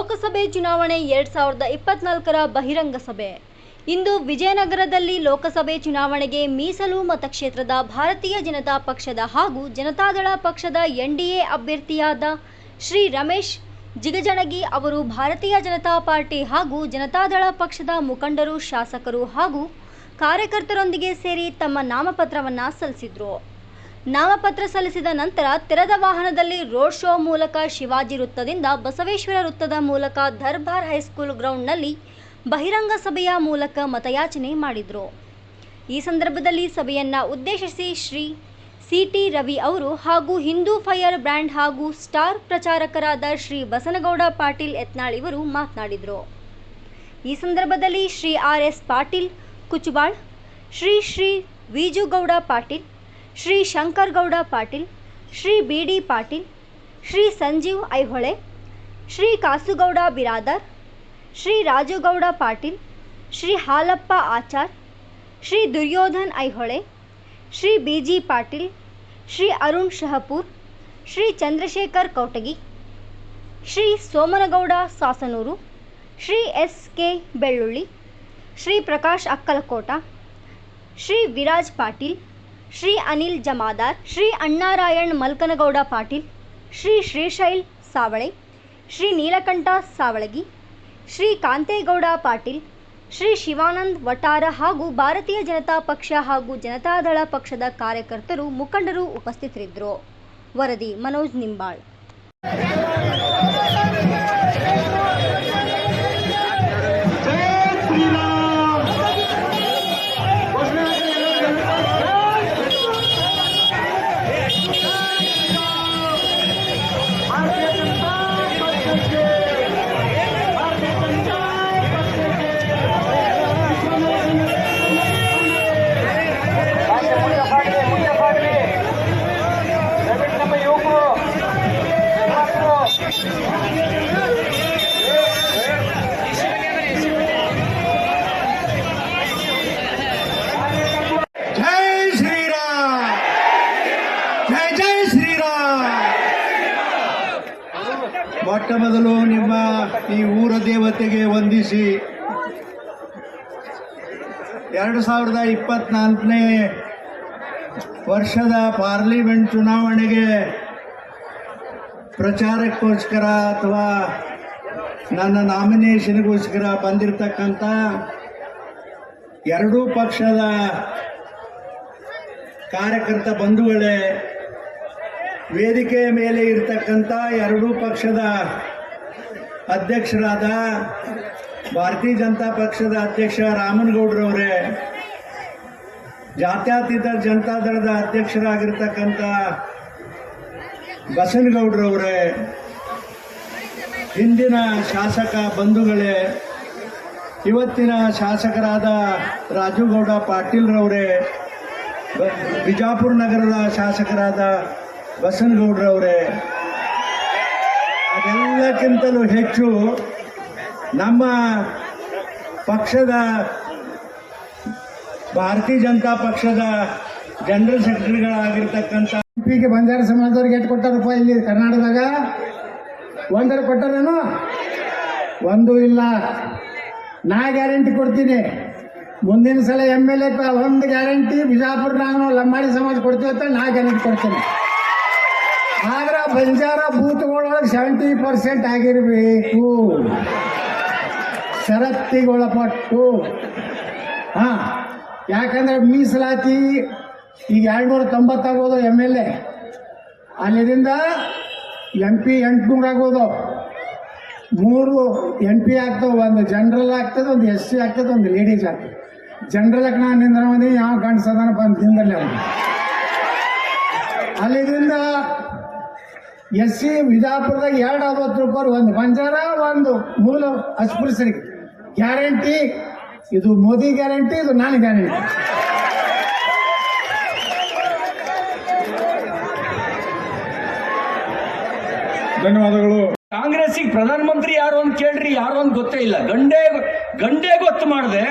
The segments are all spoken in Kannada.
ಲೋಕಸಭೆ ಚುನಾವಣೆ ಎರಡ್ ಸಾವಿರದ ಇಪ್ಪತ್ನಾಲ್ಕರ ಬಹಿರಂಗ ಸಭೆ. ಇಂದು ವಿಜಯನಗರದಲ್ಲಿ ಲೋಕಸಭೆ ಚುನಾವಣೆಗೆ ಮೀಸಲು ಮತಕ್ಷೇತ್ರದ ಭಾರತೀಯ ಜನತಾ ಪಕ್ಷದ ಹಾಗೂ ಜನತಾದಳ ಪಕ್ಷದ ಎನ್ಡಿಎ ಅಭ್ಯರ್ಥಿಯಾದ ಶ್ರೀ ರಮೇಶ್ ಜಿಗಜಣಗಿ ಅವರು ಭಾರತೀಯ ಜನತಾ ಪಾರ್ಟಿ ಹಾಗೂ ಜನತಾದಳ ಪಕ್ಷದ ಮುಖಂಡರು, ಶಾಸಕರು ಹಾಗೂ ಕಾರ್ಯಕರ್ತರೊಂದಿಗೆ ಸೇರಿ ತಮ್ಮ ನಾಮಪತ್ರವನ್ನು ಸಲ್ಲಿಸಿದರು. ನಾಮಪತ್ರ ಸಲ್ಲಿಸಿದ ನಂತರ ತೆರೆದ ವಾಹನದಲ್ಲಿ ರೋಡ್ ಶೋ ಮೂಲಕ ಶಿವಾಜಿ ವೃತ್ತದಿಂದ ಬಸವೇಶ್ವರ ವೃತ್ತದ ಮೂಲಕ ದರ್ಬಾರ್ ಹೈಸ್ಕೂಲ್ ಗ್ರೌಂಡ್ನಲ್ಲಿ ಬಹಿರಂಗ ಸಭೆಯ ಮೂಲಕ ಮತಯಾಚನೆ ಮಾಡಿದರು. ಈ ಸಂದರ್ಭದಲ್ಲಿ ಸಭೆಯನ್ನು ಉದ್ದೇಶಿಸಿ ಶ್ರೀ ಸಿ ಟಿ ರವಿ ಅವರು ಹಾಗೂ ಹಿಂದೂ ಫೈರ್ ಬ್ರ್ಯಾಂಡ್ ಹಾಗೂ ಸ್ಟಾರ್ ಪ್ರಚಾರಕರಾದ ಶ್ರೀ ಬಸನಗೌಡ ಪಾಟೀಲ್ ಯತ್ನಾಳ್ ಇವರು ಮಾತನಾಡಿದರು. ಈ ಸಂದರ್ಭದಲ್ಲಿ Shri R S Patil Kuchubal, Shri Shri Vijugouda Patil Shri Shankargouda Patil, Shri B D Patil, Shri Sanjeev Aihole, Shri Kasugouda Biradar, Shri Rajugouda Patil, Shri Halappa Achar, Shri Duryodhan Aihole, Shri B G Patil, Shri Arun Shahapur, Shri Chandrashekar Kowtagi, Shri Somanagouda Sasanur, Shri S K Bellulli, Shri Prakash Akkalkot, Shri Viraj Patil Shri Anil Jamadar, Shri ಅಣ್ಣಾರಾಯಣ್ ಮಲ್ಕನಗೌಡ Patil, Shri Shrishail ಸಾವಳೆ, Shri Neelakantha Savalagi, Shri ಕಾಂತೇಗೌಡ Patil, Shri Shivanand ವಟಾರ ಹಾಗೂ ಭಾರತೀಯ ಜನತಾ ಪಕ್ಷ ಹಾಗೂ ಜನತಾದಳ ಪಕ್ಷದ ಕಾರ್ಯಕರ್ತರು ಮುಖಂಡರು ಉಪಸ್ಥಿತರಿದ್ದರು. ವರದಿ ಮನೋಜ್ ನಿಂಬಾಳ್. ಮೊಟ್ಟ ಮೊದಲು ನಿಮ್ಮ ಈ ಊರ ದೇವತೆಗೆ ವಂದಿಸಿ? ಎರಡು ಸಾವಿರದ ಇಪ್ಪತ್ನಾಲ್ಕನೇ ವರ್ಷದ ಪಾರ್ಲಿಮೆಂಟ್ ಚುನಾವಣೆಗೆ ಪ್ರಚಾರಕ್ಕೋಸ್ಕರ ಅಥವಾ ನನ್ನ ನಾಮಿನೇಷನ್ಗೋಸ್ಕರ ಬಂದಿರತಕ್ಕಂಥ ಎರಡೂ ಪಕ್ಷದ ಕಾರ್ಯಕರ್ತ ಬಂಧುಗಳೇ ವೇದಿಕೆಯ ಮೇಲೆ ಇರ್ತಕ್ಕಂಥ ಎರಡೂ ಪಕ್ಷದ ಅಧ್ಯಕ್ಷರಾದ ಭಾರತೀಯ ಜನತಾ ಪಕ್ಷದ ಅಧ್ಯಕ್ಷ ರಾಮನಗೌಡ್ರವರೇ, ಜಾತ್ಯತೀತ ಜನತಾದಳದ ಅಧ್ಯಕ್ಷರಾಗಿರ್ತಕ್ಕಂಥ ಬಸನಗೌಡ್ರವರೇ, ಹಿಂದಿನ ಶಾಸಕ ಬಂಧುಗಳೇ, ಇವತ್ತಿನ ಶಾಸಕರಾದ ರಾಜುಗೌಡ ಪಾಟೀಲ್ರವರೇ ಬಿಜಾಪುರ ನಗರದ ಶಾಸಕರಾದ ಬಸನಗೌಡ್ರವರೇ, ಅದೆಲ್ಲಕ್ಕಿಂತಲೂ ಹೆಚ್ಚು ನಮ್ಮ ಪಕ್ಷದ ಭಾರತೀಯ ಜನತಾ ಪಕ್ಷದ ಜನರಲ್ ಸೆಕ್ರೆಟರಿಗಳಾಗಿರ್ತಕ್ಕಂಥ ಪಿಗೆ ಬಂಜಾರ ಸಮಾಜದವ್ರಿಗೆ ಎಷ್ಟು ಕೊಟ್ಟಾರಪ್ಪ ಇಲ್ಲಿ ಕರ್ನಾಟಕದಾಗ? ಒಂದರ ಕೊಟ್ಟಾರೇನು? ಒಂದು ಇಲ್ಲ. ನಾ ಗ್ಯಾರಂಟಿ ಕೊಡ್ತೀನಿ. ಮುಂದಿನ ಸಲ ಎಂ ಎಲ್ ಎ ಒಂದು ಗ್ಯಾರಂಟಿ ಬಿಜಾಪುರ ನಾನು ಲಂಬಾಡಿ ಸಮಾಜ ಕೊಡ್ತೀವಿ ಅಂತ ನಾ ಗ್ಯಾರಂಟಿ ಕೊಡ್ತೀನಿ. ಆದ್ರೆ ಬಂಜಾರ ಬೂತ್ಗಳೊಳಗೆ ಸೆವೆಂಟಿ ಪರ್ಸೆಂಟ್ ಆಗಿರ್ಬೇಕು. ಷರತ್ತಿಗೊಳಪಟ್ಟು ಹಾ, ಯಾಕಂದ್ರೆ ಮೀಸಲಾತಿ ಈಗ ಎರಡ್ನೂರ ತೊಂಬತ್ತಾಗೋದು ಎಂ ಎಲ್ ಎ ಅಲ್ಲಿಂದ ಎಂ ಪಿ ಎಂಟುನೂರು ಆಗೋದು. ಮೂರು ಎಂ ಪಿ ಆಗ್ತವೆ ಒಂದು ಜನರಲ್ ಆಗ್ತದೆ, ಒಂದು ಎಸ್ ಸಿ ಆಗ್ತದೆ, ಒಂದು ಲೇಡೀಸ್ ಆಗ್ತದೆ. ಜನರಲ್ಗೆ ನಾನು ನಿಂದ್ರ ಯಾವ ಕಾಣಿಸ್ತದ ಬಂದು ಅವನು. ಅಲ್ಲಿದಿಂದ ಎಸ್ ಸಿ ವಿಜಾಪುರದಾಗ ಎರಡು ಅರವತ್ತು ರೂಪಾಯಿ ಒಂದು ಬಂಜಾರ ಒಂದು ಮೂಲ ಅಸ್ಪೃಶ್ಯರಿಗೆ ಗ್ಯಾರಂಟಿ ಇದು ಮೋದಿ ಗ್ಯಾರಂಟಿ ಇದು ನಾನು ಗ್ಯಾರಂಟಿ ಧನ್ಯವಾದಗಳು. ಕಾಂಗ್ರೆಸ್ಸಿಗೆ ಪ್ರಧಾನಮಂತ್ರಿ ಯಾರು ಅಂತ ಕೇಳ್ರಿ ಯಾರು ಅಂತ ಗೊತ್ತೇ ಇಲ್ಲ. ಗಂಡೇ ಗಂಡೇ ಗೊತ್ತು ಮಾಡದೆ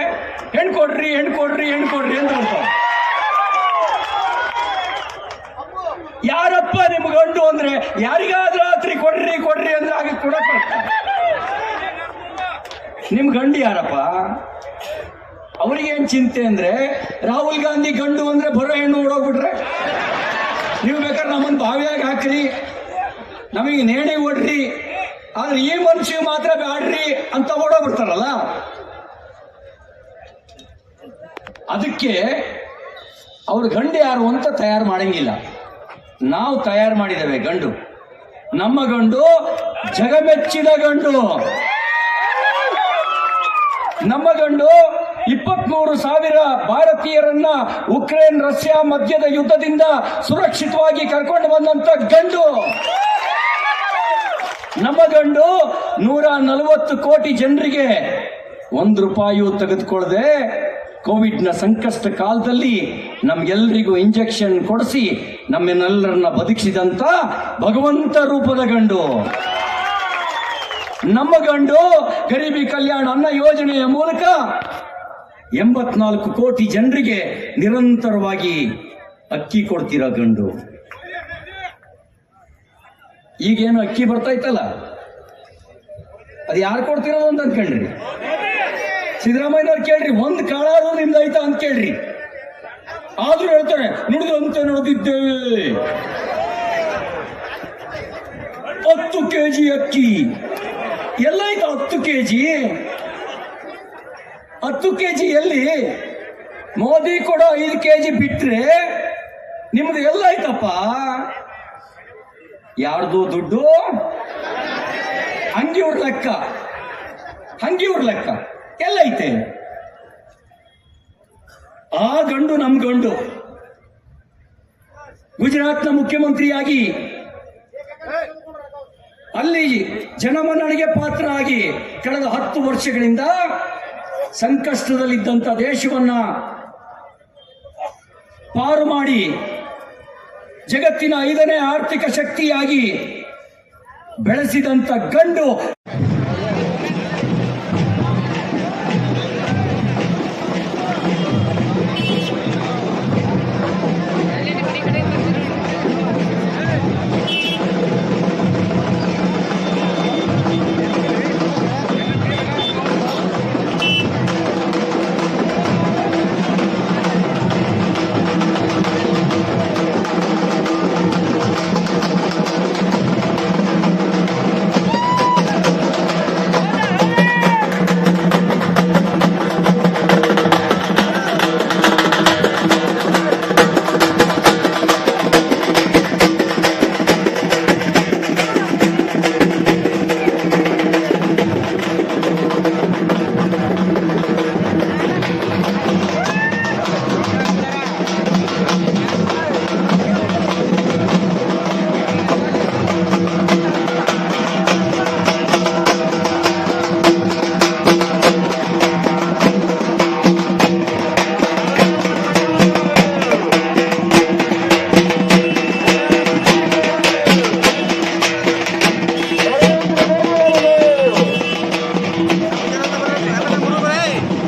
ಹೆಣ್ಣು ಕೊಡ್ರಿ ಹೆಣ್ಣು ಕೊಡ್ರಿ ಹೆಣ್ಣು ಕೊಡ್ರಿ ಅಂತ ಬರ್ತಾವ ಯಾರಪ್ಪ ನಿಮ್ ಗಂಡು ಅಂದ್ರೆ ಯಾರಿಗಾದ್ರೂ ರಾತ್ರಿ ಕೊಡ್ರಿ ಕೊಡ್ರಿ ಅಂದ್ರೆ ಹಾಗೆ ಬರ್ತಾರೆ ನಿಮ್ ಗಂಡು ಯಾರಪ್ಪ? ಅವ್ರಿಗೇನ್ ಚಿಂತೆ ಅಂದ್ರೆ ರಾಹುಲ್ ಗಾಂಧಿ ಗಂಡು ಅಂದ್ರೆ ಬರೋ ಹೆಣ್ಣು ಓಡೋಗ್ಬಿಟ್ರೆ? ನೀವು ಬೇಕಾದ್ರೆ ನಮ್ಮನ್ನು ಬಾವಿಯಾಗಿ ಹಾಕ್ರಿ. ನಮಗೆ ನೇಣಿ ಓಡ್ರಿ ಆದ್ರೆ ಈ ಮನುಷ್ಯ ಮಾತ್ರ ಬ್ಯಾಡ್ರಿ ಅಂತ ಓಡೋಗ್ಬಿಡ್ತಾರಲ್ಲ? ಅದಕ್ಕೆ ಅವ್ರ ಗಂಡು ಯಾರು ಅಂತ ತಯಾರು ಮಾಡಂಗಿಲ್ಲ. ನಾವು ತಯಾರು ಮಾಡಿದ್ದೇವೆ ಗಂಡು. ನಮ್ಮ ಗಂಡು ಜಗಮೆಚ್ಚಿದ ಗಂಡು. ನಮ್ಮ ಗಂಡು ಇಪ್ಪತ್ಮೂರು ಸಾವಿರ ಭಾರತೀಯರನ್ನ ಉಕ್ರೇನ್, ರಷ್ಯಾ ಮಧ್ಯದ ಯುದ್ಧದಿಂದ ಸುರಕ್ಷಿತವಾಗಿ ಕರ್ಕೊಂಡು ಬಂದಂತ ಗಂಡು. ನಮ್ಮ ಗಂಡು ನೂರ ನಲವತ್ತು ಕೋಟಿ ಜನರಿಗೆ ಒಂದು ರೂಪಾಯಿಯೂ ತೆಗೆದುಕೊಳ್ಳದೆ ಕೋವಿಡ್ನ ಸಂಕಷ್ಟ ಕಾಲದಲ್ಲಿ ನಮ್ಗೆಲ್ರಿಗೂ ಇಂಜೆಕ್ಷನ್ ಕೊಡಿಸಿ ನಮ್ಮನ್ನೆಲ್ಲರನ್ನ ಬದುಕಿಸಿದಂತ ಭಗವಂತ ರೂಪದ ಗಂಡು. ನಮ್ಮ ಗಂಡು ಗರೀಬಿ ಕಲ್ಯಾಣ ಅನ್ನ ಯೋಜನೆಯ ಮೂಲಕ ಎಂಬತ್ನಾಲ್ಕು ಕೋಟಿ ಜನರಿಗೆ ನಿರಂತರವಾಗಿ ಅಕ್ಕಿ ಕೊಡ್ತಿರೋ ಗಂಡು? ಈಗೇನು ಅಕ್ಕಿ ಬರ್ತಾ ಇತ್ತಲ್ಲ? ಅದು ಯಾರು ಕೊಡ್ತಿರೋದು ಅಂತ ಅನ್ಕಳ್ರಿ ಸಿದ್ದರಾಮಯ್ಯನವ್ರು ಕೇಳ್ರಿ, ಒಂದ್ ಕಾಳಾದ್ರೂ ನಿಮ್ದು ಐತಾ ಅಂತ ಕೇಳ್ರಿ. ಆದ್ರೂ ಹೇಳ್ತಾರೆ ನುಡಿದು ಅಂತ ನೋಡಿದ್ದೇವೆ ಹತ್ತು ಕೆಜಿ ಅಕ್ಕಿ. ಎಲ್ಲಾಯ್ತು ಹತ್ತು ಕೆಜಿ? ಹತ್ತು ಕೆಜಿ ಎಲ್ಲಿ? ಮೋದಿ ಕೊಡೋ ಐದು ಕೆಜಿ ಬಿಟ್ರೆ ನಿಮ್ದು ಎಲ್ಲಾಯ್ತಪ್ಪ ಯಾರ್ದು ದುಡ್ಡು? ಹಂಗಿವ್ರ ಲೆಕ್ಕ. ಹಂಗಿವ್ರ ಲೆಕ್ಕ. ಎಲ್ಲೈತೆ. ಆ ಗಂಡು ನಮ್ ಗಂಡು. ಗುಜರಾತ್ನ ಮುಖ್ಯಮಂತ್ರಿಯಾಗಿ ಅಲ್ಲಿ ಜನಮನ್ನಣೆಗೆ ಪಾತ್ರ ಆಗಿ ಕಳೆದ ಹತ್ತು ವರ್ಷಗಳಿಂದ ಸಂಕಷ್ಟದಲ್ಲಿದ್ದಂತ ದೇಶವನ್ನ ಪಾರು ಮಾಡಿ ಜಗತ್ತಿನ ಐದನೇ ಆರ್ಥಿಕ ಶಕ್ತಿಯಾಗಿ ಬೆಳೆಸಿದಂತ ಗಂಡು